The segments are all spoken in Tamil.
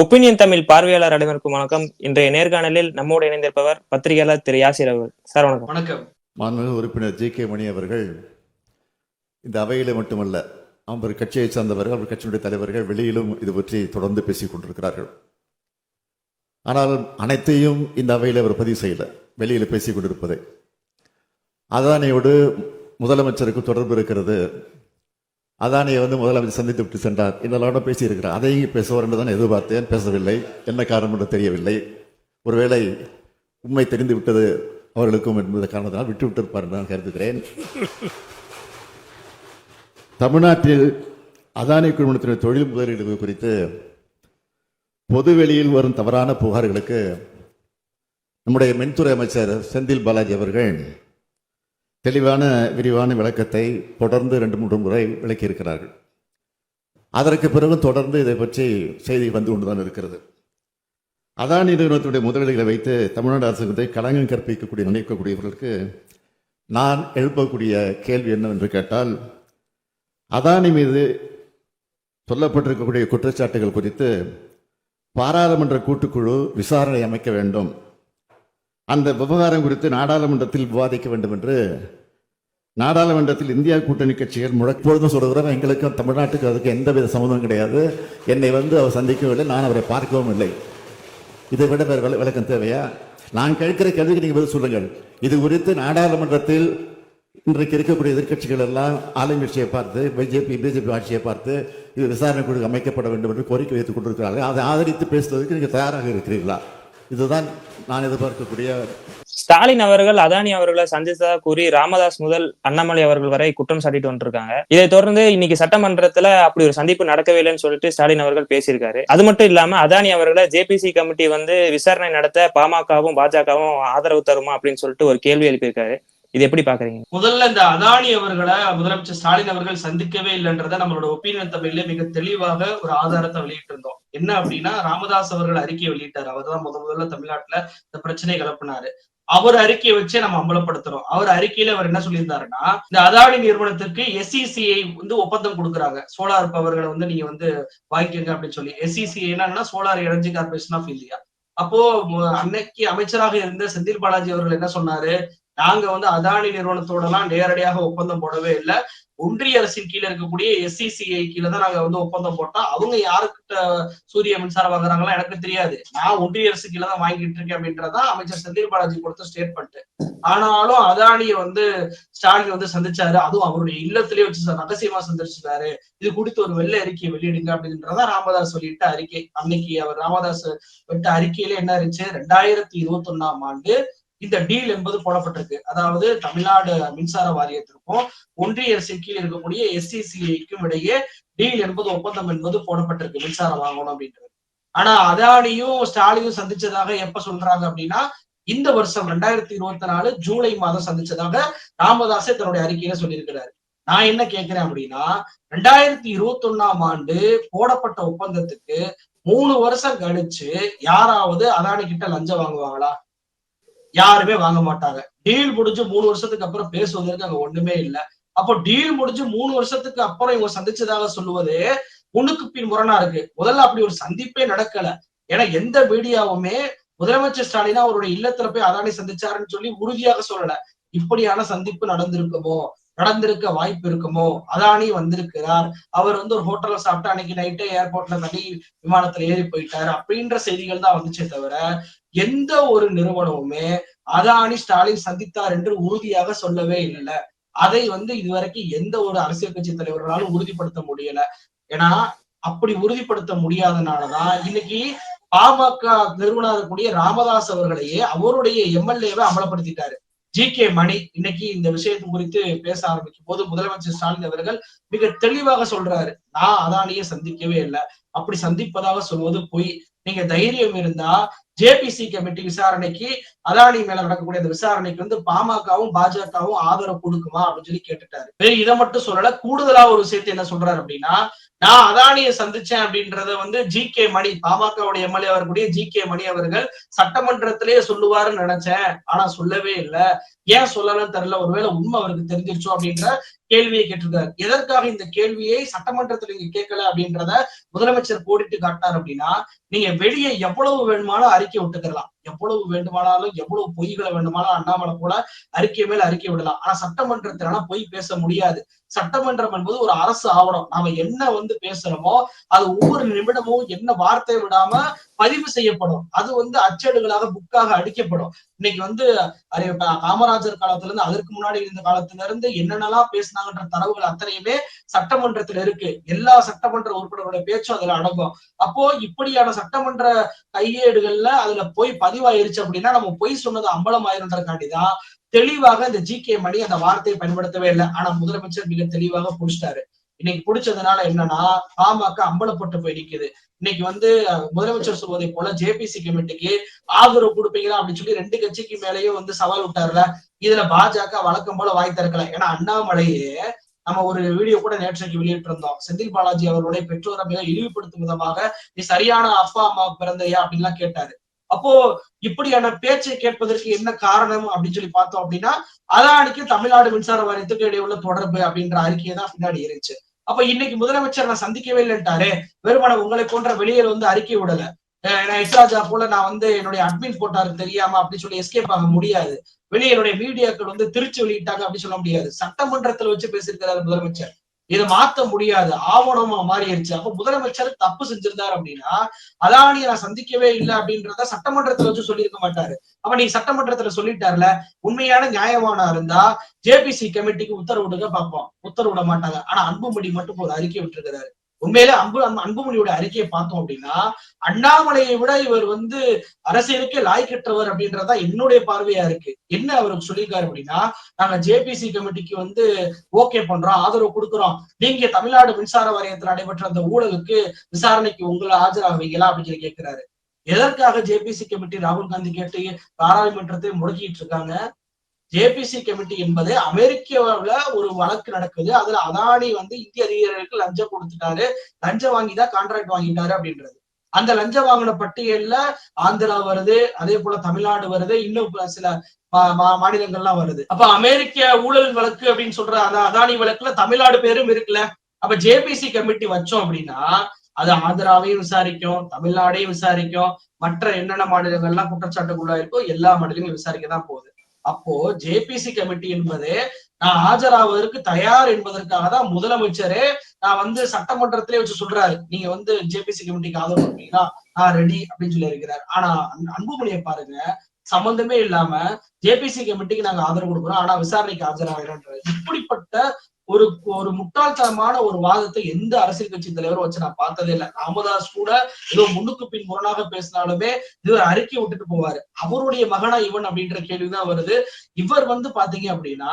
ஒப்பீனியன் தமிழ் பார்வையாளர் அனைவருக்கும் வணக்கம். இன்றைய நேர்காணலில் நம்மோடு இணைந்திருப்பவர் பத்திரிகையாளர் திரு யாசிர் அவர்கள். சார் வணக்கம். வணக்கம். மாண்புமிகு உறுப்பினர் ஜி கே மணி அவர்கள் இந்த அவையிலே மட்டுமல்ல அவர் கட்சியைச் சார்ந்தவர்கள் அவர் கட்சியினுடைய தலைவர்கள் வெளியிலும் இது பற்றி தொடர்ந்து பேசிக் கொண்டிருக்கிறார்கள். ஆனால் அனைத்தையும் இந்த அவையில் அவர் பதிவு செய்யல வெளியில் பேசிக் கொண்டிருப்பதை. அதானியோடு முதலமைச்சருக்கு தொடர்பு இருக்கிறது அதானியை வந்து முதலமைச்சர் சந்தித்து விட்டு சென்றார். இதெல்லாம் பேசியிருக்கிறார். அதையும் பேசுவார் என்று தான் எதிர்பார்த்தேன். பேசவில்லை. என்ன காரணம் என்று தெரியவில்லை. ஒருவேளை உண்மை தெரிந்து விட்டது அவர்களுக்கும் என்பது காரணத்தினால் விட்டு விட்டிருப்பார் என்று நான் கருதுகிறேன். தமிழ்நாட்டில் அதானி குழுமத்தினுடைய தொழில் முதலீடு குறித்து பொதுவெளியில் வரும் தவறான புகார்களுக்கு நம்முடைய மின்துறை அமைச்சர் செந்தில் பாலாஜி அவர்கள் தெளிவான விரிவான விளக்கத்தை தொடர்ந்து ரெண்டு மூன்று முறை விளக்கியிருக்கிறார்கள். அதற்கு பிறகு தொடர்ந்து இதை பற்றி செய்தி வந்து கொண்டுதான் இருக்கிறது. அதானி நிறுவனத்துடைய முதலீடுகளை வைத்து தமிழ்நாடு அரசுக்கு களங்கம் கற்பிக்கக்கூடிய நினைக்கக்கூடியவர்களுக்கு நான் எழுப்பக்கூடிய கேள்வி என்னவென்று கேட்டால் அதானி மீது சொல்லப்பட்டிருக்கக்கூடிய குற்றச்சாட்டுகள் குறித்து பாராளுமன்ற கூட்டுக்குழு விசாரணை அமைக்க வேண்டும். அந்த விவகாரம் குறித்து நாடாளுமன்றத்தில் விவாதிக்க வேண்டும் என்று நாடாளுமன்றத்தில் இந்தியா கூட்டணி கட்சிகள் முழப்பொழுதும் சொல்கிறார் எங்களுக்கும் தமிழ்நாட்டுக்கு அதுக்கு எந்தவித சம்மந்தம் கிடையாது. என்னை வந்து அவர் சந்திக்கவில்லை நான் அவரை பார்க்கவும் இல்லை. இதை விட வேறு விள- விளக்கம் தேவையா? நான் கேட்கிற கேள்விக்கு நீங்கள் பதில் சொல்லுங்கள். இது குறித்து நாடாளுமன்றத்தில் இன்றைக்கு இருக்கக்கூடிய எதிர்க்கட்சிகள் எல்லாம் ஆளுங்கட்சியை பார்த்து பிஜேபி பிஜேபி ஆட்சியை பார்த்து இது விசாரணை குழு அமைக்கப்பட வேண்டும் என்று கோரிக்கை வைத்துக் கொண்டிருக்கிறார்கள். அதை ஆதரித்து பேசுவதற்கு நீங்கள் தயாராக இருக்கிறீர்களா? இதுதான் நான் எதிர்பார்க்கக்கூடிய ஸ்டாலின் அவர்கள் அதானி அவர்களை சந்தித்ததா கூறி ராமதாஸ் முதல் அண்ணாமலை அவர்கள் வரை குற்றம் சாட்டிட்டு வந்திருக்காங்க. இதை தொடர்ந்து இன்னைக்கு சட்டமன்றத்துல அப்படி ஒரு சந்திப்பு நடக்கவே இல்லைன்னு சொல்லிட்டு ஸ்டாலின் அவர்கள் பேசியிருக்காரு. அது மட்டும் இல்லாம அதானி அவர்களை ஜேபிசி கமிட்டி வந்து விசாரணை நடத்த பாமகவும் பாஜகவும் ஆதரவு தருமா அப்படின்னு சொல்லிட்டு ஒரு கேள்வி எழுப்பியிருக்காரு. இது எப்படி பாக்குறீங்க? முதல்ல இந்த அதானி அவர்களை முதலமைச்சர் ஸ்டாலின் அவர்கள் சந்திக்கவே இல்லைன்றத நம்மளோட ஒப்பீனியன் தமிழ்ல மிக தெளிவாக ஒரு ஆதாரத்தை வெளியிட்டு இருந்தோம் என்ன அப்படின்னா ராமதாஸ் அவர்கள் அறிக்கை வெளியிட்டார். அவர் தான் முத முதல்ல தமிழ்நாட்டுல இந்த பிரச்சனை கிளப்பினாரு. அவர் அறிக்கையை வச்சே நம்ம அம்பலப்படுத்துறோம். அவர் அறிக்கையில அவர் என்ன சொல்லியிருந்தாருன்னா இந்த அதானி நிறுவனத்திற்கு எஸ்இசிஐ வந்து ஒப்பந்தம் கொடுக்குறாங்க. சோலார் பவர்களை வந்து நீங்க வந்து வாங்கிக்கங்க அப்படின்னு சொல்லி. எஸ்இசிஐ என்னன்னா solar energy corporation of India. அப்போ அன்னைக்கு அமைச்சராக இருந்த செந்தில் பாலாஜி அவர்கள் என்ன சொன்னாரு? நாங்க வந்து அதானி நிறுவனத்தோட எல்லாம் நேரடியாக ஒப்பந்தம் போடவே இல்லை. ஒன்றிய அரசின் கீழே இருக்கக்கூடிய எஸ்சிசிஐ கீழே தான் நாங்க வந்து ஒப்பந்தம் போட்டோம் அவங்க யாருக்கிட்ட சூரிய மின்சாரம் வாங்குறாங்களா எனக்கு தெரியாது. நான் ஒன்றிய அரசு கீழே தான் வாங்கிட்டு இருக்கேன் அப்படின்றதான் அமைச்சர் செந்தில் பாலாஜி கொடுத்த ஸ்டேட்மெண்ட் ஆனாலும் அதானியை வந்து ஸ்டாலின் வந்து சந்திச்சாரு. அதுவும் அவருடைய இல்லத்திலேயே வச்சு ரகசியமா சந்திச்சிருக்காரு இது குறித்து ஒரு வெள்ளை அறிக்கையை வெளியிடுங்க அப்படின்றதான் ராமதாஸ் சொல்லிட்ட அறிக்கை. அன்னைக்கு அவர் ராமதாஸ் விட்ட அறிக்கையில என்ன இருந்துச்சு? ரெண்டாயிரத்தி இருபத்தி ஒன்னாம் ஆண்டு இந்த டீல் என்பது போடப்பட்டிருக்கு. அதாவது தமிழ்நாடு மின்சார வாரியத்திற்கும் ஒன்றிய அரசின் கீழ் இருக்கக்கூடிய எஸ்சிசிஐக்கும் இடையே டீல் என்பது ஒப்பந்தம் என்பது போடப்பட்டிருக்கு மின்சாரம் வாங்கணும் அப்படின்றது. ஆனா அதானியும் ஸ்டாலினும் சந்திச்சதாக எப்ப சொல்றாங்க அப்படின்னா இந்த வருஷம் ரெண்டாயிரத்தி இருபத்தி நாலு ஜூலை மாதம் சந்திச்சதாக ராமதாசே தன்னுடைய அறிக்கையில சொல்லியிருக்கிறாரு. நான் என்ன கேட்கிறேன் அப்படின்னா ரெண்டாயிரத்தி இருபத்தி ஒன்னாம் ஆண்டு போடப்பட்ட ஒப்பந்தத்துக்கு மூணு வருஷம் கழிச்சு யாராவது அதானி கிட்ட லஞ்சம் வாங்குவாங்களா? யாருமே வாங்க மாட்டாங்க. டீல் முடிஞ்சு மூணு வருஷத்துக்கு அப்புறம் பேசுவதற்கு அங்க ஒண்ணுமே இல்ல. அப்போ டீல் முடிஞ்சு மூணு வருஷத்துக்கு அப்புறம் இவங்க சந்திச்சதாக சொல்லுவது உனக்கு பின் முரணா இருக்கு. முதல்ல அப்படி ஒரு சந்திப்பே நடக்கல. ஏன்னா எந்த மீடியாவுமே முதலமைச்சர் ஸ்டாலினா அவருடைய இல்லத்துல போய் அதானி சந்திச்சாருன்னு சொல்லி உறுதியாக சொல்லல. இப்படியான சந்திப்பு நடந்திருக்குமோ? நடந்திருக்க வாய்ப்பு இருக்குமோ? அதானி வந்திருக்கிறார். அவர் வந்து ஒரு ஹோட்டல்ல சாப்பிட்டு அன்னைக்கு நைட்டே ஏர்போர்ட்ல தனி விமானத்துல ஏறி போயிட்டாரு. அப்படின்ற செய்திகள் தான் வந்துச்சே தவிர எந்த ஒரு நிறுவனமுமே அதானி ஸ்டாலின் சந்தித்தார் என்று உறுதியாக சொல்லவே இல்லைல்ல. அதை வந்து இதுவரைக்கும் எந்த ஒரு அரசியல் கட்சி தலைவர்களாலும் உறுதிப்படுத்த முடியல. ஏன்னா அப்படி உறுதிப்படுத்த முடியாதனாலதான் இன்னைக்கு பாமக நிறுவனர் கூடிய ராமதாஸ் அவர்களையே அவருடைய எம்எல்ஏவை அமலப்படுத்திட்டாரு. ஜி கே மணி இன்னைக்கு இந்த விஷயத்து குறித்து பேச ஆரம்பிக்கும் போது முதலமைச்சர் ஸ்டாலின் அவர்கள் மிக தெளிவாக சொல்றாரு நான் அதானியை சந்திக்கவே இல்லை. அப்படி சந்திப்பதாக சொல்வது பொய். நீங்க தைரியம் இருந்தா ஜேபிசி கமிட்டி விசாரணைக்கு அதானி மேல நடக்கக்கூடிய அந்த விசாரணைக்கு வந்து பாமகவும் பாஜகவும் ஆதரவு கொடுக்குமா அப்படின்னு சொல்லி கேட்டுட்டாரு. இதை மட்டும் சொல்லல கூடுதலா ஒரு விஷயத்தை என்ன சொல்றாரு அப்படின்னா நான் அதானியை சந்திச்சேன் அப்படின்றத வந்து ஜி கே மணி பாமகவுடைய எம்எல்ஏ அவர்களுடைய ஜி கே மணி அவர்கள் சட்டமன்றத்திலேயே சொல்லுவாருன்னு நினைச்சேன். ஆனா சொல்லவே இல்லை. ஏன் சொல்லலன்னு தெரியல. ஒருவேளை உண்மை அவருக்கு தெரிஞ்சிருச்சோ அப்படின்ற கேள்வியை கேட்டிருக்காரு. எதற்காக இந்த கேள்வியை சட்டமன்றத்துல நீங்க கேட்கல அப்படின்றத முதலமைச்சர் கோடிட்டு காட்டினார் அப்படின்னா நீங்க வெளியே எவ்வளவு வேணுமானாலும் அறிக்கை விட்டுக்கலாம் எவ்வளவு வேண்டுமானாலும் எவ்வளவு பொய்களை வேண்டுமானாலும் அண்ணாமலை போல அறிக்கை மேல அறிக்கை விடலாம். ஆனா சட்டமன்றத்தினால பொய் பேச முடியாது. சட்டமன்றம் என்பது ஒரு அரசு ஆவணம். நாம என்ன வந்து பேசுறோமோ அது ஒவ்வொரு நிமிடமும் என்ன வார்த்தை விடாம பதிவு செய்யப்படும். அது வந்து அச்சேடுகளாக புக்காக அடிக்கப்படும். இன்னைக்கு வந்து காமராஜர் காலத்துல இருந்து அதற்கு முன்னாடி இருந்த காலத்துல இருந்து என்னென்னலாம் பேசினாங்கன்ற தரவுகள் அத்தனையுமே சட்டமன்றத்துல இருக்கு. எல்லா சட்டமன்ற உறுப்பினரோட பேச்சும் அதுல அடங்கும். அப்போ இப்படியான சட்டமன்ற கையேடுகள்ல அதுல போய் பதிவாயிருச்சு அப்படின்னா நம்ம பொய் சொன்னது அம்பலம் ஆயிருன்றதுக்காண்டிதான் தெளிவாக இந்த ஜி கே மணி அந்த வார்த்தையை பயன்படுத்தவே இல்லை. ஆனா முதலமைச்சர் மிக தெளிவாக புடிச்சிட்டாரு. இன்னைக்கு பிடிச்சதுனால என்னன்னா பாமக அம்பலப்பட்டு போய் நிக்குது இன்னைக்கு வந்து முதலமைச்சர் சொல்வதை போல ஜேபிசி கமிட்டிக்கு ஆதரவு கொடுப்பீங்களா அப்படின்னு சொல்லி ரெண்டு கட்சிக்கு மேலேயும் வந்து சவால் விட்டாருல. இதுல பாஜக வழக்கம் போல வாய் திறக்கல. ஏன்னா அண்ணாமலையே நம்ம ஒரு வீடியோ கூட நேற்றைக்கு வெளியிட்டிருந்தோம். செந்தில் பாலாஜி அவர்களுடைய பெற்றோரை மிக இழிவுபடுத்தும் விதமாக நீ சரியான அப்பா அம்மா பிறந்தையா அப்படின்லாம் கேட்டாரு. அப்போ இப்படியான பேச்சை கேட்பதற்கு என்ன காரணம் அப்படின்னு சொல்லி பார்த்தோம் அப்படின்னா அதானிக்கு தமிழ்நாடு மின்சார வாரியத்துக்கு இடையே உள்ள தொடர்பு அப்படின்ற அறிக்கையை தான் பின்னாடி இருந்துச்சு. அப்ப இன்னைக்கு முதலமைச்சர் நான் சந்திக்கவே இல்லைன்ட்டாரு. வெறுமன உங்களை போன்ற வெளியில் வந்து அறிக்கை விடல. அஹ் போல நான் வந்து என்னுடைய அட்மின் போட்டாரு தெரியாம அப்படின்னு சொல்லி எஸ்கேப் ஆக முடியாது. வெளியே என்னுடைய மீடியாக்கள் வந்து திருச்சி வெளியிட்டாங்க அப்படின்னு சொல்ல முடியாது. சட்டமன்றத்துல வச்சு பேசியிருக்கிறாரு முதலமைச்சர். இதை மாத்த முடியாது. ஆவணமா மாறிடுச்சு அப்ப முதலமைச்சர் தப்பு செஞ்சிருந்தாரு அப்படின்னா அதானிய நான் சந்திக்கவே இல்லை அப்படின்றத சட்டமன்றத்துல வச்சு சொல்லியிருக்க மாட்டாரு. அப்ப நீங்க சட்டமன்றத்துல சொல்லிட்டாருல உண்மையான நியாயமானா இருந்தா ஜேபிசி கமிட்டிக்கு உத்தரவிடுங்க பார்ப்போம். உத்தரவிட மாட்டாங்க. ஆனா அன்புமணி மட்டும் ஒரு அறிக்கை விட்டுருக்கிறாரு. உண்மையிலே அன்பு அன்புமணியோட அறிக்கையை பார்த்தோம் அப்படின்னா அண்ணாமலையை விட இவர் வந்து அரசியலுக்கே லாய்க்கற்றவர் அப்படின்றதுதான் என்னுடைய பார்வையா இருக்கு. என்ன அவருக்கு சொல்லியிருக்காரு அப்படின்னா நாங்க ஜேபிசி கமிட்டிக்கு வந்து ஓகே பண்றோம் ஆதரவு கொடுக்குறோம். நீங்க தமிழ்நாடு மின்சார வாரியத்தில் நடைபெற்ற அந்த ஊழலுக்கு விசாரணைக்கு உங்களை ஆஜராகுவீங்களா அப்படின்னு சொல்லி கேட்கிறாரு. எதற்காக ஜேபிசி கமிட்டி ராகுல் காந்தி கேட்டு பாராளுமன்றத்தை முடக்கிட்டு இருக்காங்க? ஜேபிசி கமிட்டி என்பது அமெரிக்காவுல ஒரு வழக்கு நடக்குது. அதுல அதானி வந்து இந்திய அதிகாரிகளுக்கு லஞ்சம் கொடுத்துட்டாரு. லஞ்சம் வாங்கிதான் கான்ட்ராக்ட் வாங்கிட்டாரு அப்படின்றது. அந்த லஞ்சம் வாங்கின பட்டியல்ல ஆந்திரா வருது அதே போல தமிழ்நாடு வருது இன்னும் சில மா- மா- மாநிலங்கள்லாம் வருது. அப்ப அமெரிக்க ஊழல் வழக்கு அப்படின்னு சொல்ற அந்த அதானி வழக்குல தமிழ்நாடு பேரும் இருக்குல்ல. அப்ப ஜேபிசி கமிட்டி வச்சோம் அப்படின்னா அது ஆந்திராவையும் விசாரிக்கும் தமிழ்நாடையும் விசாரிக்கும். மற்ற என்னென்ன மாநிலங்கள்லாம் குற்றச்சாட்டுக்குள்ளா இருக்கோ எல்லா மாநிலங்களும் விசாரிக்க தான் போகுது. அப்போ ஜேபிசி கமிட்டி என்பது நான் ஆஜராவதற்கு தயார் என்பதற்காக தான் முதலமைச்சரே நான் வந்து சட்டமன்றத்திலே வச்சு சொல்றாரு. நீங்க வந்து ஜேபிசி கமிட்டிக்கு ஆதரவு கொடுப்பீங்களா நான் ரெடி அப்படின்னு சொல்லி இருக்கிறார் ஆனா அன்புமணியை பாருங்க. சம்பந்தமே இல்லாம ஜேபிசி கமிட்டிக்கு நாங்க ஆதரவு கொடுக்குறோம் ஆனா விசாரணைக்கு ஆஜராகிறோம் இப்படிப்பட்ட ஒரு ஒரு முட்டாள்தனமான ஒரு வாதத்தை எந்த அரசியல் கட்சி தலைவரும் வச்சு நான் பார்த்ததே இல்லை. ராமதாஸ் கூட ஏதோ முன்னுக்கு பின் முரணாக பேசினாலுமே இவர் அறிக்கை விட்டுட்டு போவாரு. அவருடைய மகனா இவன் அப்படின்ற கேள்விதான் வருது. இவர் வந்து பாத்தீங்க அப்படின்னா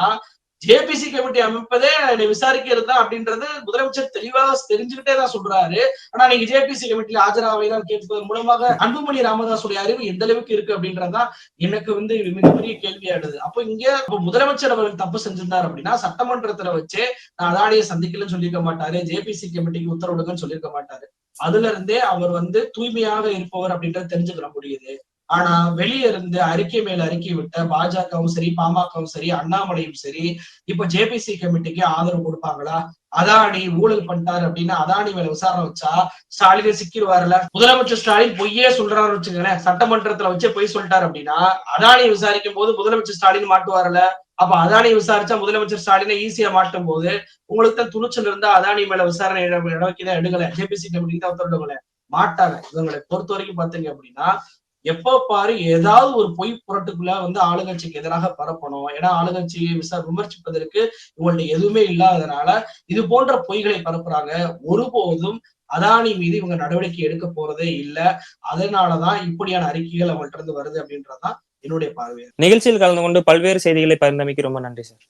ஜேபிசி கமிட்டி அமைப்பதே விசாரிக்கிறது தான் அப்படின்றது முதலமைச்சர் தெளிவாக தெரிஞ்சுக்கிட்டே தான் சொல்றாரு. ஆனா நீங்க ஜேபிசி கமிட்டியில ஆஜராவைதான் கேட்பதன் மூலமாக அன்புமணி ராமதாசுடைய அறிவு எந்த அளவுக்கு இருக்கு அப்படின்றதுதான் எனக்கு வந்து மிகப்பெரிய கேள்வியாடுது அப்போ இங்க அப்ப முதலமைச்சர் அவர்கள் தப்பு செஞ்சிருந்தார் அப்படின்னா சட்டமன்றத்துல வச்சு நான் அதானியை சந்திக்கலன்னு சொல்லியிருக்க மாட்டாரு ஜேபிசி கமிட்டிக்கு உத்தரவிடுங்கன்னு சொல்லியிருக்க மாட்டாரு. அதுல இருந்தே அவர் வந்து தூய்மையாக இருப்பவர் அப்படின்றத தெரிஞ்சுக்கிற முடியுது. ஆனா வெளியே இருந்து அறிக்கை மேல அறிக்கை விட்ட பாஜகவும் சரி பாமகவும் சரி அண்ணாமலையும் சரி இப்ப ஜேபிசி கமிட்டிக்கு ஆதரவு கொடுப்பாங்களா? அதானி ஊழல் பண்ணிட்டாரு அப்படின்னா அதானி மேல விசாரணை வச்சா ஸ்டாலினை சிக்கிடுவாருல முதலமைச்சர் ஸ்டாலின் பொய்யே சொல்றாரு வச்சுக்கோங்களேன். சட்டமன்றத்துல வச்சு பொய் சொல்லிட்டாரு அப்படின்னா அதானி விசாரிக்கும் போது முதலமைச்சர் ஸ்டாலின் மாட்டுவாருல அப்ப அதானி விசாரிச்சா முதலமைச்சர் ஸ்டாலினை ஈஸியா மாட்டும் போது உங்களுக்கு தான் துணிச்சல் இருந்தா அதானி மேல விசாரணை நடவடிக்கை தான் எடுக்கல. ஜேபிசி கமிட்டிக்கு தான் உத்தரவிடுங்கள மாட்டாங்க. இவங்களை பொறுத்த வரைக்கும் பாத்தீங்க அப்படின்னா எப்ப பாரு ஏதாவது ஒரு பொய் புரட்டுக்குள்ள வந்து ஆளுங்கட்சிக்கு எதிராக பரப்பணும். ஏன்னா ஆளுங்கட்சியை விசா விமர்சிப்பதற்கு இவங்கள்ட்ட எதுவுமே இல்லாததுனால இது போன்ற பொய்களை பரப்புறாங்க. ஒருபோதும் அதானி மீது இவங்க நடவடிக்கை எடுக்க போறதே இல்ல. அதனாலதான் இப்படியான அறிக்கைகள் அவங்கள்ட்ட இருந்து வருது அப்படின்றதான் என்னுடைய பார்வை. நிகழ்ச்சியில் கலந்து கொண்டு பல்வேறு செய்திகளை பகிர்ந்தமைக்கு ரொம்ப நன்றி சார்.